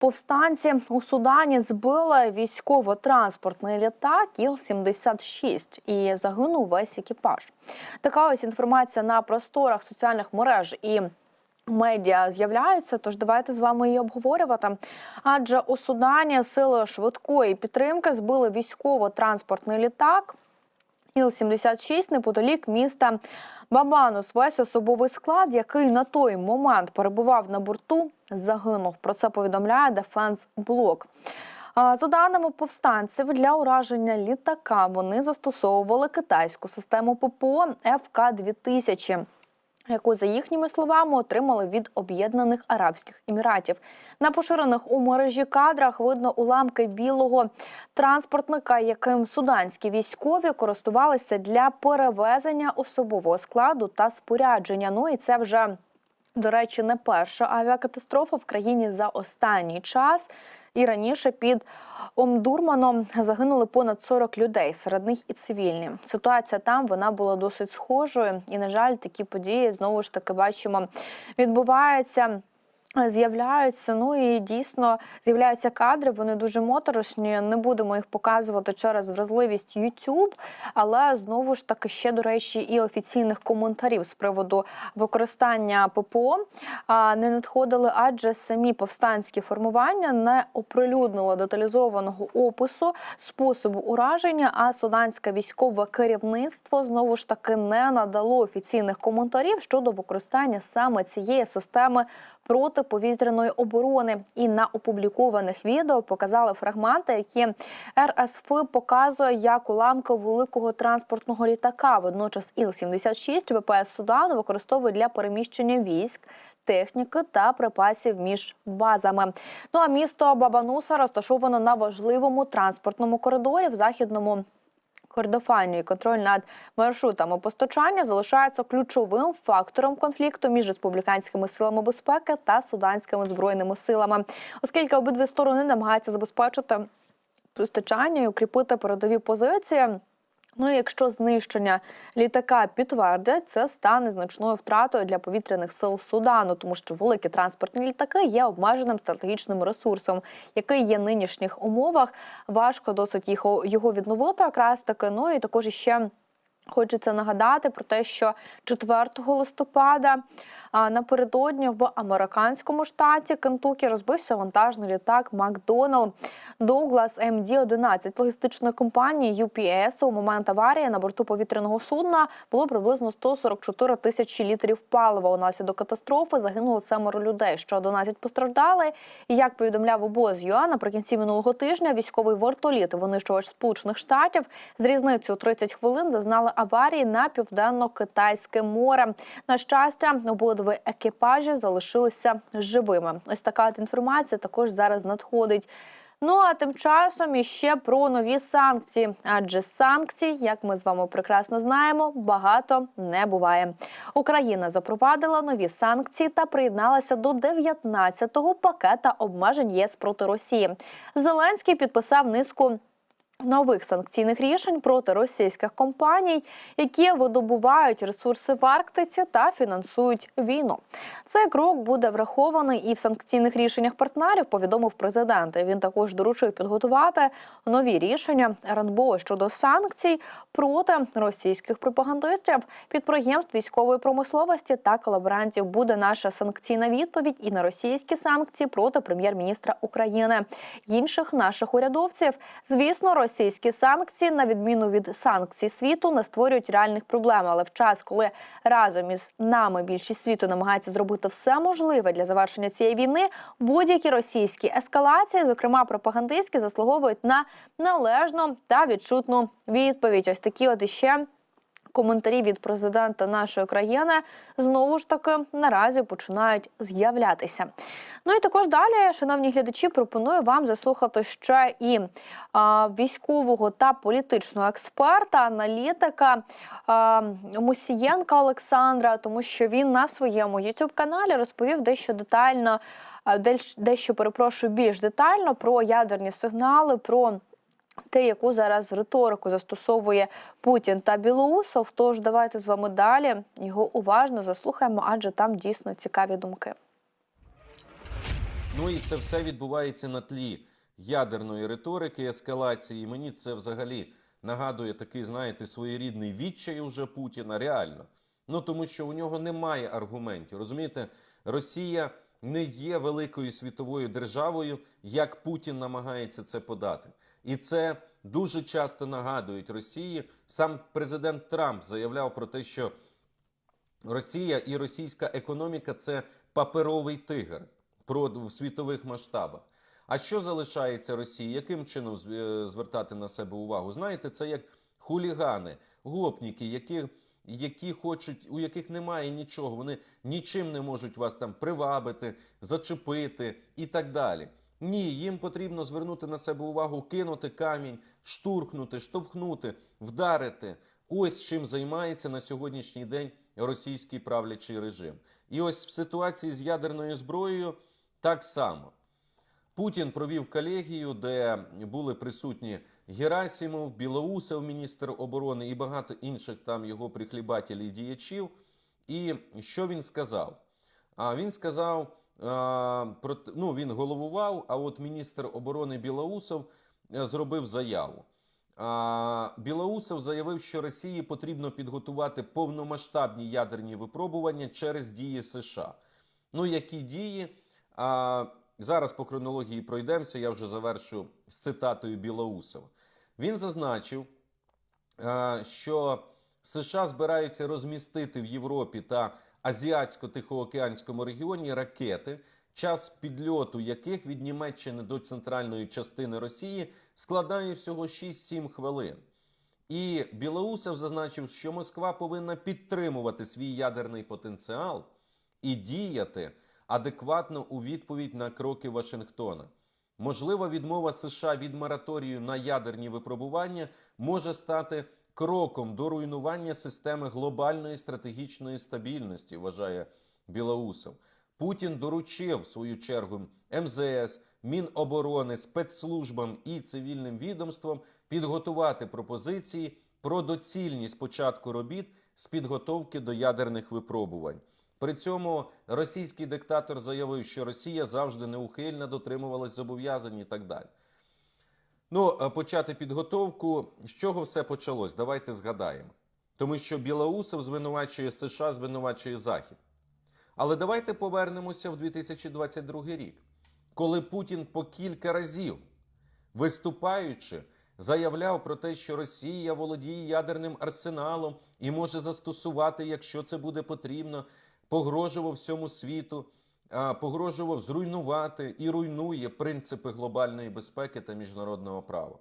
Повстанці у Судані збили військово-транспортний літак Іл-76 і загинув весь екіпаж. Така ось інформація на просторах соціальних мереж і. Медіа з'являються, тож давайте з вами її обговорювати. Адже у Судані сили швидкої підтримки збили військово-транспортний літак Іл-76 неподалік міста Бабанус. Весь особовий склад, який на той момент перебував на борту, загинув. Про це повідомляє Дефенс Блок. За даними повстанців, для ураження літака вони застосовували китайську систему ППО ФК-2000 яку за їхніми словами отримали від Об'єднаних Арабських Еміратів. На поширених у мережі кадрах видно уламки білого транспортника, яким суданські військові користувалися для перевезення особового складу та спорядження. Ну і це вже до речі, не перша авіакатастрофа в країні за останній час. І раніше під Омдурманом загинули понад 40 людей, серед них і цивільні. Ситуація там вона була досить схожою, і на жаль, такі події знову ж таки бачимо відбуваються. З'являються, ну і дійсно з'являються кадри. Вони дуже моторошні. Не будемо їх показувати через вразливість YouTube, але знову ж таки ще до речі, і офіційних коментарів з приводу використання ППО не надходили, адже самі повстанські формування не оприлюднили деталізованого опису способу ураження. А суданське військове керівництво знову ж таки не надало офіційних коментарів щодо використання саме цієї системи протиповітряної оборони. І на опублікованих відео показали фрагменти, які РСФ показує як уламки великого транспортного літака. Водночас Іл-76 ВПС Судану використовують для переміщення військ. Техніки та припасів між базами. Ну а місто Бабануса розташовано на важливому транспортному коридорі в західному Кордофані і контроль над маршрутами постачання залишається ключовим фактором конфлікту між республіканськими силами безпеки та суданськими збройними силами, оскільки обидві сторони намагаються забезпечити постачання і укріпити передові позиції. Ну і якщо знищення літака підтвердять, це стане значною втратою для повітряних сил Судану, тому що великі транспортні літаки є обмеженим стратегічним ресурсом, який є в нинішніх умовах. Важко досить їх його відновити, якраз таки. Ну і також ще. Хочеться нагадати про те, що 4 листопада напередодні в американському штаті Кентукі розбився вантажний літак Макдоналд Доуглас МД-11 логістичної компанії UPS. У момент аварії на борту повітряного судна було приблизно 144 тисячі літрів палива. Унаслідок катастрофи загинуло семеро людей. Ще 11 постраждали. І як повідомляв обоз ЮА, наприкінці минулого тижня військовий вертоліт, винищувач Сполучених Штатів з різницею 30 хвилин зазнали аварії на південно-китайське море. На щастя, обидві екіпажі залишилися живими. Ось така от інформація також зараз надходить. Ну а тим часом іще про нові санкції. Адже санкцій, як ми з вами прекрасно знаємо, багато не буває. Україна запровадила нові санкції та приєдналася до 19-го пакета обмежень ЄС проти Росії. Зеленський підписав низку. Нових санкційних рішень проти російських компаній, які видобувають ресурси в Арктиці та фінансують війну. Цей крок буде врахований і в санкційних рішеннях партнерів. Повідомив президент. Він також доручив підготувати нові рішення РНБО щодо санкцій проти російських пропагандистів, підприємств військової промисловості та колаборантів. Буде наша санкційна відповідь і на російські санкції проти прем'єр-міністра України інших наших урядовців. Звісно, російські санкції, на відміну від санкцій світу, не створюють реальних проблем. Але в час, коли разом із нами більшість світу намагається зробити все можливе для завершення цієї війни, будь-які російські ескалації, зокрема пропагандистські, заслуговують на належну та відчутну відповідь. Ось такі от іще. Коментарі від президента нашої країни знову ж таки наразі починають з'являтися. Ну і також далі, шановні глядачі, пропоную вам заслухати ще і а, військового та політичного експерта, аналітика а, Мусієнка Олександра, тому що він на своєму youtube каналі розповів дещо детально, дещо перепрошую більш детально про ядерні сигнали. про те, яку зараз риторику застосовує Путін та Білоусов. Тож давайте з вами далі його уважно заслухаємо, адже там дійсно цікаві думки. Ну і це все відбувається на тлі ядерної риторики, ескалації. Мені це взагалі нагадує такий, знаєте, своєрідний відчай уже Путіна. Реально. Ну тому що у нього немає аргументів. Розумієте, Росія не є великою світовою державою, як Путін намагається це подати. І це дуже часто нагадують Росії. Сам президент Трамп заявляв про те, що Росія і російська економіка це паперовий тигр в світових масштабах. А що залишається Росії? Яким чином е, звертати на себе увагу? Знаєте, це як хулігани, гопніки, які, які хочуть, у яких немає нічого, вони нічим не можуть вас там привабити, зачепити і так далі. Ні, їм потрібно звернути на себе увагу, кинути камінь, штурхнути, штовхнути, вдарити. Ось чим займається на сьогоднішній день російський правлячий режим. І ось в ситуації з ядерною зброєю так само. Путін провів колегію, де були присутні Герасимов, Білоусов, міністр оборони і багато інших там його прихлібателів і діячів. І що він сказав? А він сказав ну, він головував, а от міністр оборони Білоусов е, зробив заяву. Білоусов заявив, що Росії потрібно підготувати повномасштабні ядерні випробування через дії США. Ну, які дії? Зараз по хронології пройдемося. Я вже завершу з цитатою Білоусова. Він зазначив, е, що США збираються розмістити в Європі та Азіатсько-Тихоокеанському регіоні ракети, час підльоту яких від Німеччини до центральної частини Росії складає всього 6-7 хвилин. І Білоусов зазначив, що Москва повинна підтримувати свій ядерний потенціал і діяти адекватно у відповідь на кроки Вашингтона. Можлива відмова США від мораторію на ядерні випробування може стати кроком до руйнування системи глобальної стратегічної стабільності, вважає Білоусов. Путін доручив в свою чергу МЗС, Міноборони, спецслужбам і цивільним відомствам підготувати пропозиції про доцільність початку робіт з підготовки до ядерних випробувань. При цьому російський диктатор заявив, що Росія завжди неухильно дотримувалась зобов'язань і так далі. Ну, почати підготовку. З чого все почалось? Давайте згадаємо. Тому що Білоусов звинувачує США, звинувачує Захід. Але давайте повернемося в 2022 рік, коли Путін по кілька разів, виступаючи, заявляв про те, що Росія володіє ядерним арсеналом і може застосувати, якщо це буде потрібно, погрожував всьому світу, погрожував зруйнувати і руйнує принципи глобальної безпеки та міжнародного права.